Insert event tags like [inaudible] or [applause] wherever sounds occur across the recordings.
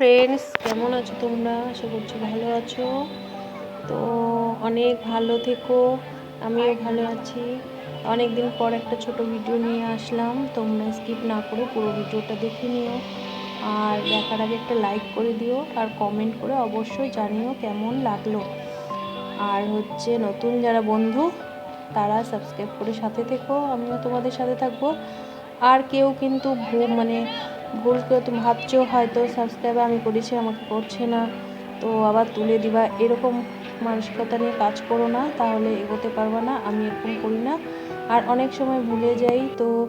Friends কেমন আছো তোমরা? আশা করছি ভালো আছো। তো অনেক ভালো থেকো। আমিও ভালো আছি। অনেক দিন পর একটা ছোট ভিডিও নিয়ে আসলাম। তোমরা স্কিপ না করে পুরো ভিডিওটা দেখে নিও। আর দেখার আগে একটা লাইক করে দিও। আর কমেন্ট করে অবশ্যই জানিও কেমন লাগল। আর হচ্ছে নতুন যারা বন্ধু, তারা সাবস্ক্রাইব করে সাথে থেকো। আমিও তোমাদের সাথে থাকব। আর কেউ কিন্তু মানে ভুল করে তুমি ভাবছ, হয়তো সাবস্ক্রাইব আমি করেছি, আমাকে করছে না। তো আবার তুলে দিবা। এরকম মানসিকতা নিয়ে কাজ করো না, তাহলে এগোতে পারবা না। আমি এরকম করি না। আর অনেক সময় ভুলে যাই। তো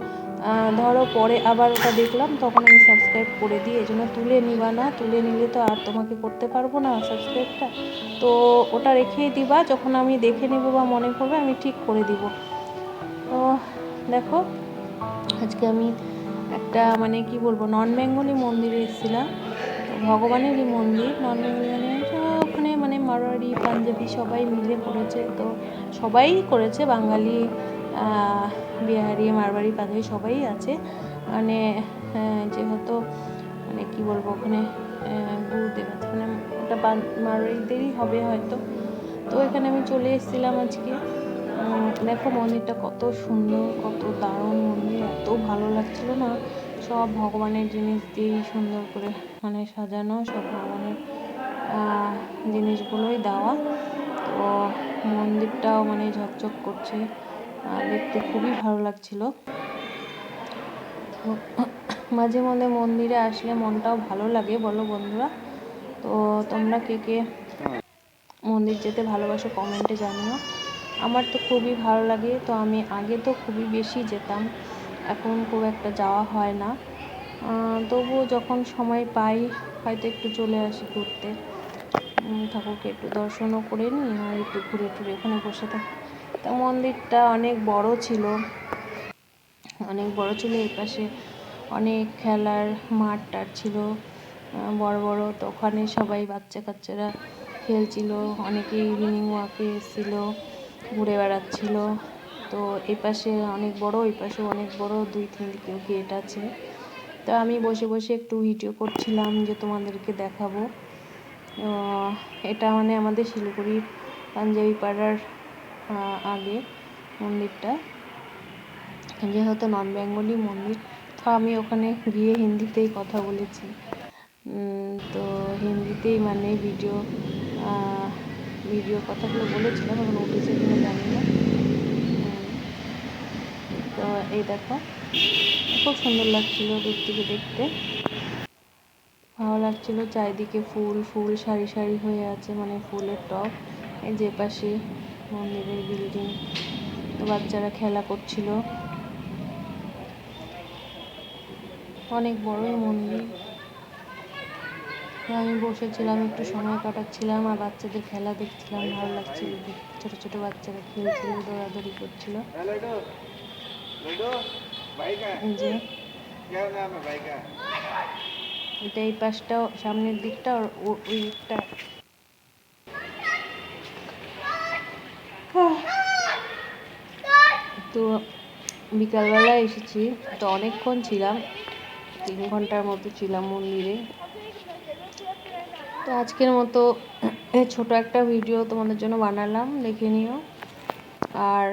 ধরো পরে আবার ওটা দেখলাম, তখন আমি সাবস্ক্রাইব করে দিই। এই জন্য তুলে নিবা না। তুলে নিলে তো আর তোমাকে করতে পারব না সাবস্ক্রাইবটা তো ওটা রেখেই দিবা। যখন আমি দেখে নেব বা মনে পড়বে, আমি ঠিক করে দিব। তো দেখো, আজকে আমি একটা মানে কি বলব নন বেঙ্গলি মন্দিরে এসেছিলাম। ভগবানেরই মন্দির নন বেঙ্গলি মানে ওখানে মানে মারোয়ারি পাঞ্জাবি সবাই মিলে করেছে। তো সবাই করেছে, বাঙালি বিহারি, মারবাড়ি, পাঞ্জাবি সবাই আছে। মানে যেহেতু মানে কি বলব, ওখানে গুরুদেব আছে। মানে ওটা মারোয়ারিদেরই হবে হয়তো। তো এখানে আমি চলে এসেছিলাম আজকে। দেখো মন্দিরটা কত সুন্দর, কত দারুণ মন্দির, এত ভালো লাগছিল না? সব ভগবানের জিনিস দিয়েই সুন্দর করে মানে সাজানো, সব ভগবানের জিনিসগুলোই দেওয়া। তো মন্দিরটাও মানে ঝকঝক করছে দেখতে খুবই ভালো লাগছিল। [coughs] মাঝে মধ্যে মন্দিরে আসলে মনটাও ভালো লাগে, বলো বন্ধুরা। তো তোমরা কে কে মন্দির যেতে ভালোবাসো কমেন্টে জানিও। আমার তো খুবই ভালো লাগে, তো আমি আগে তো খুবই বেশি যেতাম, এখন খুব একটা যাওয়া হয় না। তবুও যখন সময় পাই, হয়তো একটু চলে আসি ঘুরতে। ঠাকুরকে একটু দর্শনও করে নিই, আর একটু ঘুরে টুরে ওখানে বসে থাকি। তা মন্দিরটা অনেক বড় ছিল, অনেক বড় ছিল, এই পাশে অনেক খেলার মাঠ টাট ছিল বড় বড়, তো ওখানে সবাই বাচ্চা কাচ্চারা খেলছিল অনেকে ইভিনিং ওয়াকে এসেছিল। ঘুরে বেড়াচ্ছিল। তো এই পাশে অনেক বড় ওই পাশে অনেক বড় দুই তিন গেট আছে। তো আমি বসে বসে একটু ভিডিও করছিলাম যে তোমাদেরকে দেখাবো। এটা মানে আমাদের শিলিগুড়ি পাঞ্জাবি পাড়ার আগে মন্দিরটা। যেহেতু নন বেঙ্গলি মন্দির, তো আমি ওখানে গিয়ে হিন্দিতেই কথা বলেছি। তো হিন্দিতেই মানে ভিডিও ভিডিও কথাগুলো বলেছিলাম, এখন উঠেছে কিনা জানি না। তো এই দেখো, খুব সুন্দর লাগছিল দূর থেকে দেখতে। ভালো লাগছিল চারিদিকে ফুল ফুল সারি সারি হয়ে আছে মানে ফুলের টব এই যে পাশে মন্দিরের বিল্ডিং তো বাচ্চারা খেলা করছিল। অনেক বড়ই মন্দির। আমি বসেছিলাম, একটু সময় কাটাচ্ছিলাম আর বাচ্চাদের খেলা দেখছিলাম, ভালো লাগছিল ছোট ছোট বাচ্চারা খেলছিল, দৌড়াদৌড়ি করছিল। এটা এই পাশটাও সামনের দিকটা আর ওই দিকটা। হ্যাঁ। তো বিকালবেলা এসেছি, তো অনেকক্ষণ ছিলাম, তিন ঘণ্টার মতো ছিলাম মন্দিরে। তো আজকের মতো ছোট একটা ভিডিও তোমাদের জন্য বানালাম দেখে নিও। আর